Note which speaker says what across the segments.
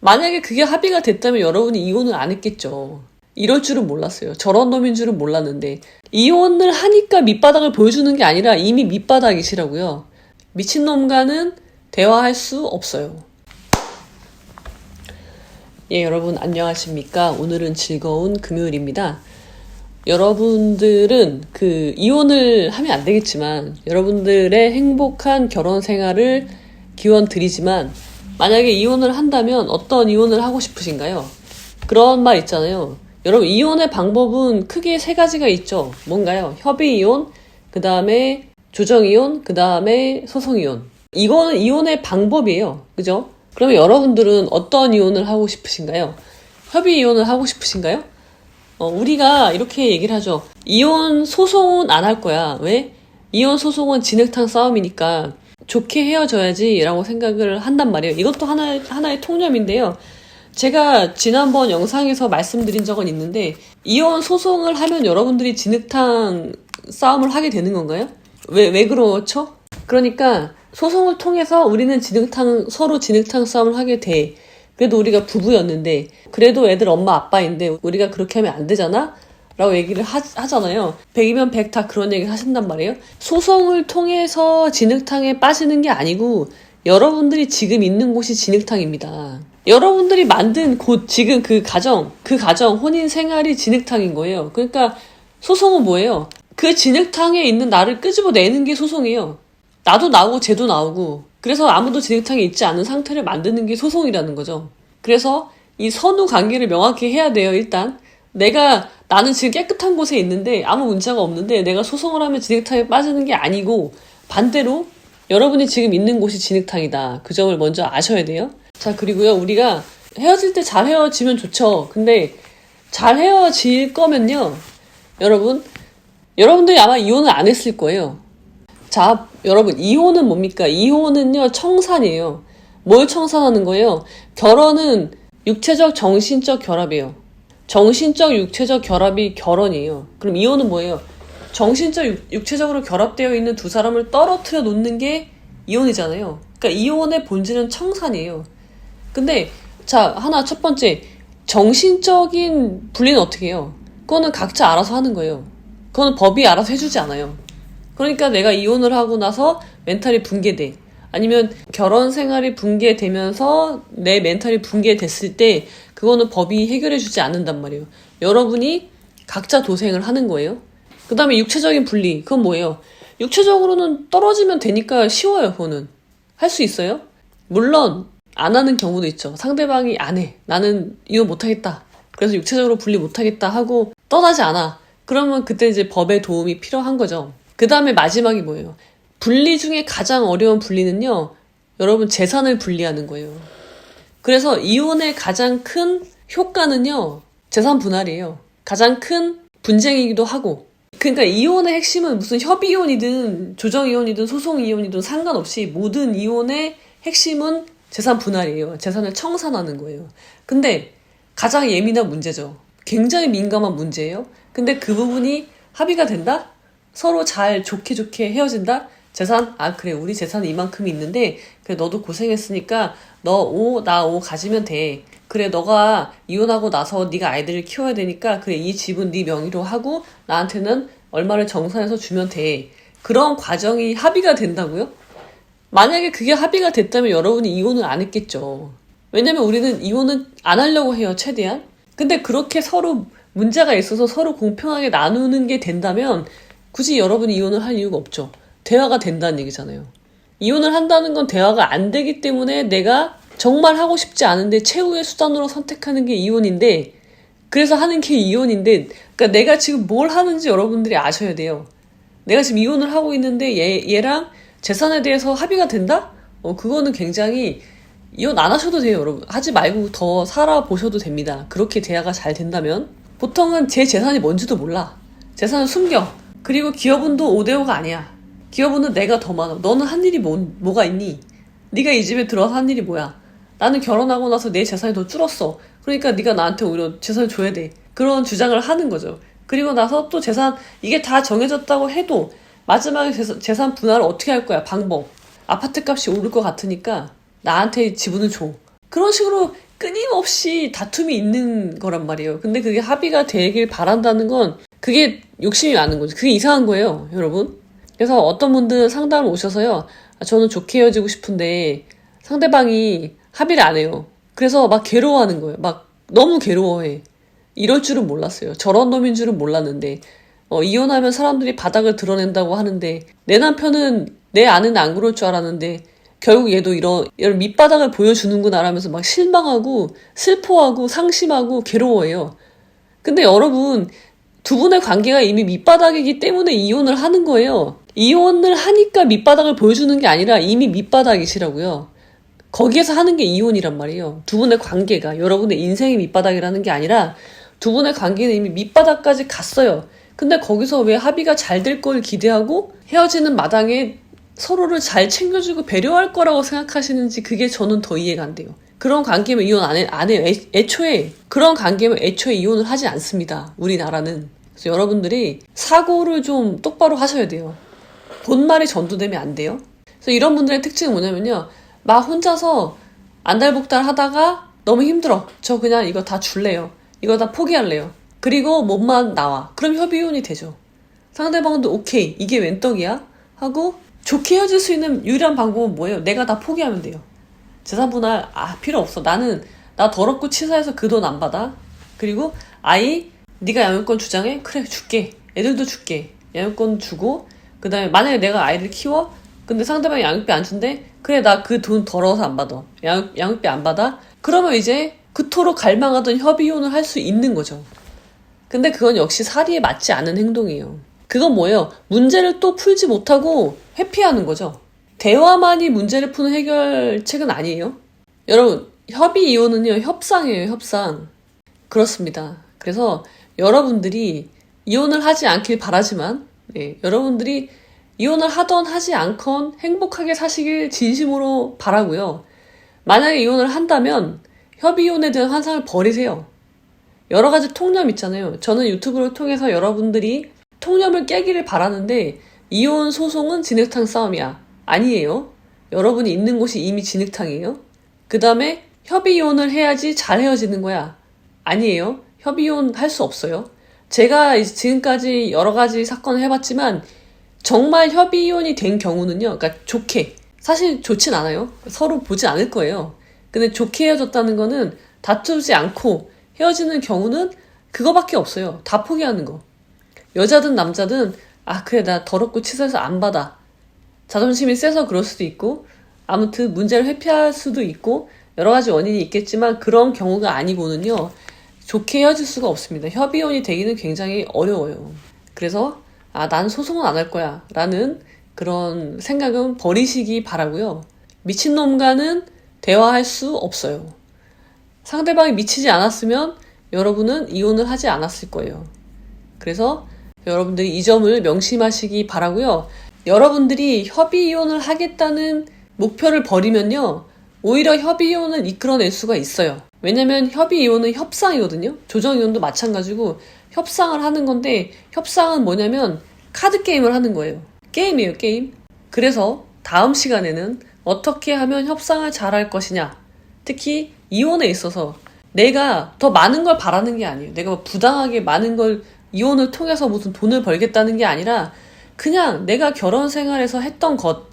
Speaker 1: 만약에 그게 합의가 됐다면 여러분이 이혼을 안 했겠죠. 이럴 줄은 몰랐어요. 저런 놈인 줄은 몰랐는데 이혼을 하니까 밑바닥을 보여주는 게 아니라 이미 밑바닥이시라고요. 미친놈과는 대화할 수 없어요. 예, 여러분 안녕하십니까? 오늘은 즐거운 금요일입니다. 여러분들은 그 이혼을 하면 안 되겠지만 여러분들의 행복한 결혼 생활을 기원 드리지만 만약에 이혼을 한다면 어떤 이혼을 하고 싶으신가요? 그런 말 있잖아요. 여러분 이혼의 방법은 크게 세 가지가 있죠. 뭔가요? 협의 이혼, 그 다음에 조정 이혼, 그 다음에 소송 이혼. 이거는 이혼의 방법이에요. 그죠? 그러면 여러분들은 어떤 이혼을 하고 싶으신가요? 협의 이혼을 하고 싶으신가요? 어, 우리가 이렇게 얘기를 하죠. 이혼 소송은 안 할 거야. 왜? 이혼 소송은 진흙탕 싸움이니까 좋게 헤어져야지 라고 생각을 한단 말이에요. 이것도 하나의, 하나의 통념인데요. 제가 지난번 영상에서 말씀드린 적은 있는데, 이혼 소송을 하면 여러분들이 진흙탕 싸움을 하게 되는 건가요? 왜, 왜 그렇죠? 그러니까, 소송을 통해서 우리는 진흙탕, 서로 진흙탕 싸움을 하게 돼. 그래도 우리가 부부였는데, 그래도 애들 엄마 아빠인데, 우리가 그렇게 하면 안 되잖아? 라고 얘기를 하, 잖아요 100이면 100 다 그런 얘기 하신단 말이에요. 소송을 통해서 진흙탕에 빠지는 게 아니고, 여러분들이 지금 있는 곳이 진흙탕입니다. 여러분들이 만든 곳, 지금 그 가정, 그 가정, 혼인 생활이 진흙탕인 거예요. 그러니까 소송은 뭐예요? 그 진흙탕에 있는 나를 끄집어내는 게 소송이에요. 나도 나오고 쟤도 나오고. 그래서 아무도 진흙탕에 있지 않은 상태를 만드는 게 소송이라는 거죠. 그래서 이 선후 관계를 명확히 해야 돼요, 일단. 내가, 나는 지금 깨끗한 곳에 있는데 아무 문제가 없는데 내가 소송을 하면 진흙탕에 빠지는 게 아니고 반대로 여러분이 지금 있는 곳이 진흙탕이다. 그 점을 먼저 아셔야 돼요. 자, 그리고요, 우리가 헤어질 때 잘 헤어지면 좋죠. 근데 잘 헤어질 거면요, 여러분, 여러분들이 아마 이혼을 안 했을 거예요. 자, 여러분, 이혼은 뭡니까? 이혼은요, 청산이에요. 뭘 청산하는 거예요? 결혼은 육체적, 정신적 결합이에요. 정신적, 육체적 결합이 결혼이에요. 그럼 이혼은 뭐예요? 정신적, 육, 체적으로 결합되어 있는 두 사람을 떨어뜨려 놓는 게 이혼이잖아요. 그러니까 이혼의 본질은 청산이에요. 근데 자 하나 첫 번째 정신적인 분리는 어떻게 해요? 그거는 각자 알아서 하는 거예요. 그거는 법이 알아서 해주지 않아요. 그러니까 내가 이혼을 하고 나서 멘탈이 붕괴돼. 아니면 결혼 생활이 붕괴되면서 내 멘탈이 붕괴됐을 때 그거는 법이 해결해 주지 않는단 말이에요. 여러분이 각자 도생을 하는 거예요. 그 다음에 육체적인 분리. 그건 뭐예요? 육체적으로는 떨어지면 되니까 쉬워요, 그거는. 할 수 있어요? 물론, 안 하는 경우도 있죠. 상대방이 안 해. 나는 이혼 못하겠다. 그래서 육체적으로 분리 못하겠다 하고 떠나지 않아. 그러면 그때 이제 법의 도움이 필요한 거죠. 그 다음에 마지막이 뭐예요? 분리 중에 가장 어려운 분리는요, 여러분 재산을 분리하는 거예요. 그래서 이혼의 가장 큰 효과는요, 재산 분할이에요. 가장 큰 분쟁이기도 하고. 그러니까 이혼의 핵심은 무슨 협의 이혼이든 조정 이혼이든 소송 이혼이든 상관없이 모든 이혼의 핵심은 재산 분할이에요. 재산을 청산하는 거예요. 근데 가장 예민한 문제죠. 굉장히 민감한 문제예요. 근데 그 부분이 합의가 된다? 서로 잘 좋게 좋게 헤어진다? 재산? 아, 그래. 우리 재산은 이만큼 있는데, 그래, 너도 고생했으니까, 너 5, 나 5 가지면 돼. 그래, 너가 이혼하고 나서 네가 아이들을 키워야 되니까, 그래, 이 집은 네 명의로 하고, 나한테는 얼마를 정산해서 주면 돼. 그런 과정이 합의가 된다고요? 만약에 그게 합의가 됐다면 여러분이 이혼을 안 했겠죠. 왜냐면 우리는 이혼은 안 하려고 해요, 최대한. 근데 그렇게 서로 문제가 있어서 서로 공평하게 나누는 게 된다면 굳이 여러분이 이혼을 할 이유가 없죠. 대화가 된다는 얘기잖아요. 이혼을 한다는 건 대화가 안 되기 때문에 내가 정말 하고 싶지 않은데 최후의 수단으로 선택하는 게 이혼인데 그래서 하는 게 이혼인데 그러니까 내가 지금 뭘 하는지 여러분들이 아셔야 돼요. 내가 지금 이혼을 하고 있는데 얘, 얘랑 재산에 대해서 합의가 된다? 어, 그거는 굉장히 이혼 안 하셔도 돼요, 여러분. 하지 말고 더 살아보셔도 됩니다. 그렇게 대화가 잘 된다면. 보통은 제 재산이 뭔지도 몰라. 재산을 숨겨. 그리고 기업은도 5대5가 아니야. 기업은은 내가 더 많아. 너는 한 일이 뭐, 뭐가 있니? 네가 이 집에 들어서 한 일이 뭐야? 나는 결혼하고 나서 내 재산이 더 줄었어. 그러니까 네가 나한테 오히려 재산을 줘야 돼. 그런 주장을 하는 거죠. 그리고 나서 또 재산 이게 다 정해졌다고 해도 마지막에 재산, 산 분할을 어떻게 할 거야? 방법. 아파트 값이 오를 것 같으니까 나한테 지분을 줘. 그런 식으로 끊임없이 다툼이 있는 거란 말이에요. 근데 그게 합의가 되길 바란다는 건 그게 욕심이 많은 거죠. 그게 이상한 거예요, 여러분. 그래서 어떤 분들은 상담을 오셔서요. 아, 저는 좋게 헤어지고 싶은데 상대방이 합의를 안 해요. 그래서 막 괴로워하는 거예요. 막 너무 괴로워해. 이럴 줄은 몰랐어요. 저런 놈인 줄은 몰랐는데 어, 이혼하면 사람들이 바닥을 드러낸다고 하는데 내 남편은 내 아내는 안 그럴 줄 알았는데 결국 얘도 이런, 이런 밑바닥을 보여주는구나 라면서 막 실망하고 슬퍼하고 상심하고 괴로워해요. 근데 여러분 두 분의 관계가 이미 밑바닥이기 때문에 이혼을 하는 거예요. 이혼을 하니까 밑바닥을 보여주는 게 아니라 이미 밑바닥이시라고요. 거기에서 하는 게 이혼이란 말이에요. 두 분의 관계가 여러분의 인생의 밑바닥이라는 게 아니라 두 분의 관계는 이미 밑바닥까지 갔어요. 근데 거기서 왜 합의가 잘 될 걸 기대하고 헤어지는 마당에 서로를 잘 챙겨주고 배려할 거라고 생각하시는지 그게 저는 더 이해가 안 돼요. 그런 관계면 이혼 안, 해, 안 해요. 애, 애초에 그런 관계면 애초에 이혼을 하지 않습니다. 우리나라는. 그래서 여러분들이 사고를 좀 똑바로 하셔야 돼요. 본말이 전도되면 안 돼요. 그래서 이런 분들의 특징은 뭐냐면요. 막 혼자서 안달복달 하다가 너무 힘들어. 저 그냥 이거 다 줄래요. 이거 다 포기할래요. 그리고 몸만 나와. 그럼 협의혼이 되죠. 상대방도 오케이. 이게 웬 떡이야? 하고 좋게 헤어질 수 있는 유일한 방법은 뭐예요? 내가 다 포기하면 돼요. 재산분할 아 필요 없어. 나는 나 더럽고 치사해서 그 돈 안 받아. 그리고 아이 네가 양육권 주장해? 그래 줄게. 애들도 줄게. 양육권 주고 그 다음에 만약에 내가 아이를 키워? 근데 상대방이 양육비 안 준대? 그래 나 그 돈 더러워서 안 받아. 양육, 양육비 안 받아? 그러면 이제 그토록 갈망하던 협의혼을 할 수 있는 거죠. 근데 그건 역시 사리에 맞지 않은 행동이에요. 그건 뭐예요? 문제를 또 풀지 못하고 회피하는 거죠. 대화만이 문제를 푸는 해결책은 아니에요. 여러분, 협의 이혼은요, 협상이에요, 협상. 그렇습니다. 그래서 여러분들이 이혼을 하지 않길 바라지만, 예, 여러분들이 이혼을 하던 하지 않건 행복하게 사시길 진심으로 바라고요. 만약에 이혼을 한다면 협의 이혼에 대한 환상을 버리세요. 여러 가지 통념 있잖아요. 저는 유튜브를 통해서 여러분들이 통념을 깨기를 바라는데 이혼 소송은 진흙탕 싸움이야. 아니에요. 여러분이 있는 곳이 이미 진흙탕이에요. 그 다음에 협의 이혼을 해야지 잘 헤어지는 거야. 아니에요. 협의 이혼 할 수 없어요. 제가 지금까지 여러 가지 사건을 해봤지만 정말 협의 이혼이 된 경우는요. 그러니까 좋게 사실 좋진 않아요. 서로 보지 않을 거예요. 근데 좋게 헤어졌다는 거는 다투지 않고 헤어지는 경우는 그거밖에 없어요. 다 포기하는 거. 여자든 남자든 아 그래 나 더럽고 치사해서 안 받아. 자존심이 세서 그럴 수도 있고 아무튼 문제를 회피할 수도 있고 여러 가지 원인이 있겠지만 그런 경우가 아니고는요 좋게 헤어질 수가 없습니다. 협의혼이 되기는 굉장히 어려워요. 그래서 아 난 소송은 안 할 거야 라는 그런 생각은 버리시기 바라고요. 미친놈과는 대화할 수 없어요. 상대방이 미치지 않았으면 여러분은 이혼을 하지 않았을 거예요. 그래서 여러분들이 이 점을 명심하시기 바라고요. 여러분들이 협의 이혼을 하겠다는 목표를 버리면요. 오히려 협의 이혼을 이끌어낼 수가 있어요. 왜냐면 협의 이혼은 협상이거든요. 조정 이혼도 마찬가지고 협상을 하는 건데 협상은 뭐냐면 카드 게임을 하는 거예요. 게임이에요, 게임. 그래서 다음 시간에는 어떻게 하면 협상을 잘할 것이냐. 특히 이혼에 있어서 내가 더 많은 걸 바라는 게 아니에요. 내가 뭐 부당하게 많은 걸 이혼을 통해서 무슨 돈을 벌겠다는 게 아니라 그냥 내가 결혼 생활에서 했던 것,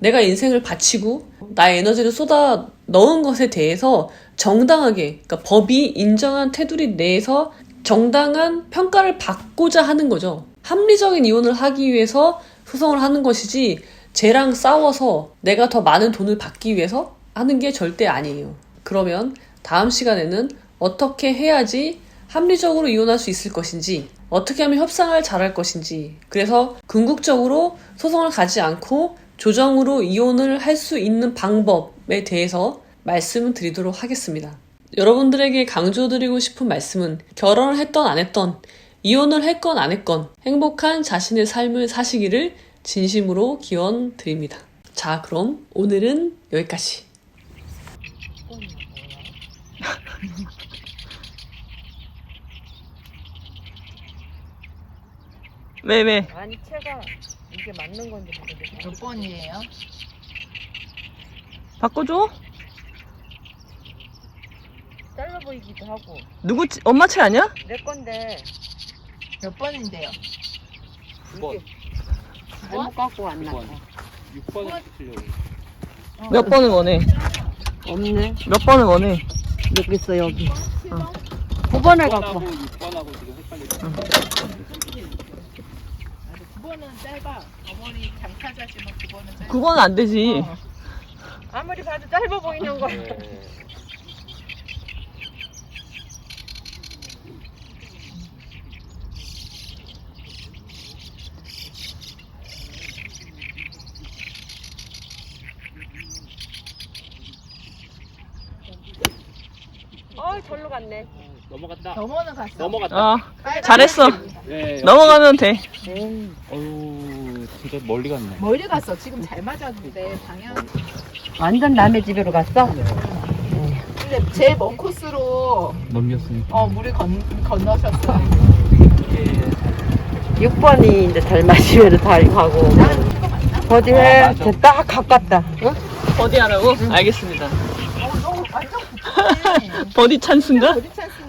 Speaker 1: 내가 인생을 바치고 나의 에너지를 쏟아 넣은 것에 대해서 정당하게, 그러니까 법이 인정한 테두리 내에서 정당한 평가를 받고자 하는 거죠. 합리적인 이혼을 하기 위해서 소송을 하는 것이지, 쟤랑 싸워서 내가 더 많은 돈을 받기 위해서 하는 게 절대 아니에요. 그러면 다음 시간에는 어떻게 해야지 합리적으로 이혼할 수 있을 것인지, 어떻게 하면 협상을 잘할 것인지, 그래서 궁극적으로 소송을 가지 않고 조정으로 이혼을 할 수 있는 방법에 대해서 말씀을 드리도록 하겠습니다. 여러분들에게 강조드리고 싶은 말씀은 결혼을 했던 안 했던, 이혼을 했건 안 했건 행복한 자신의 삶을 사시기를 진심으로 기원 드립니다. 자, 그럼 오늘은 여기까지. 왜, 왜?
Speaker 2: 아니 채가 이게 맞는 건지 모르겠어.
Speaker 3: 몇 번이에요?
Speaker 1: 바꿔줘?
Speaker 2: 짧아 보이기도 하고.
Speaker 4: 누구 치- 엄마 치 아니야?
Speaker 2: 내 건데
Speaker 3: 몇 번인데요?
Speaker 5: 9번.
Speaker 2: 잘못 갖고 왔나 봐.
Speaker 5: 6번을 치려고.
Speaker 4: 몇 번을 원해?
Speaker 2: 없네.
Speaker 4: 몇 번을 원해?
Speaker 2: 여기 있어 여기. 9번을 갖고.
Speaker 5: 6번하고 6번하고 지금 헷갈리고.
Speaker 3: 9번은 짧아. 어머니 장타자지만 9번은 짧아.
Speaker 4: 그건 안 되지.
Speaker 2: 아무리 봐도 짧아 보이는 거야.
Speaker 5: 네.
Speaker 2: 절로 갔네.
Speaker 5: 넘어갔다.
Speaker 3: 넘어는 갔어.
Speaker 5: 넘어갔다.
Speaker 4: 아, 잘했어.
Speaker 5: 네.
Speaker 4: 넘어가면 돼.
Speaker 5: 어유 진짜 멀리 갔네.
Speaker 3: 멀리 갔어. 지금 잘 맞았는데 방향.
Speaker 2: 완전 남의 집으로 갔어?
Speaker 3: 근데 제일 먼 코스로
Speaker 5: 넘겼으니까.
Speaker 3: 어 물을 건 건너셨어.
Speaker 2: 6번이 이제 잘 마시면 잘 가고. 어디 해? 딱 가깝다. 응?
Speaker 4: 버디 하라고? 알겠습니다.
Speaker 3: 어, 붙네.
Speaker 4: 버디 찬스인가?
Speaker 3: 어디 찬스네 이거는.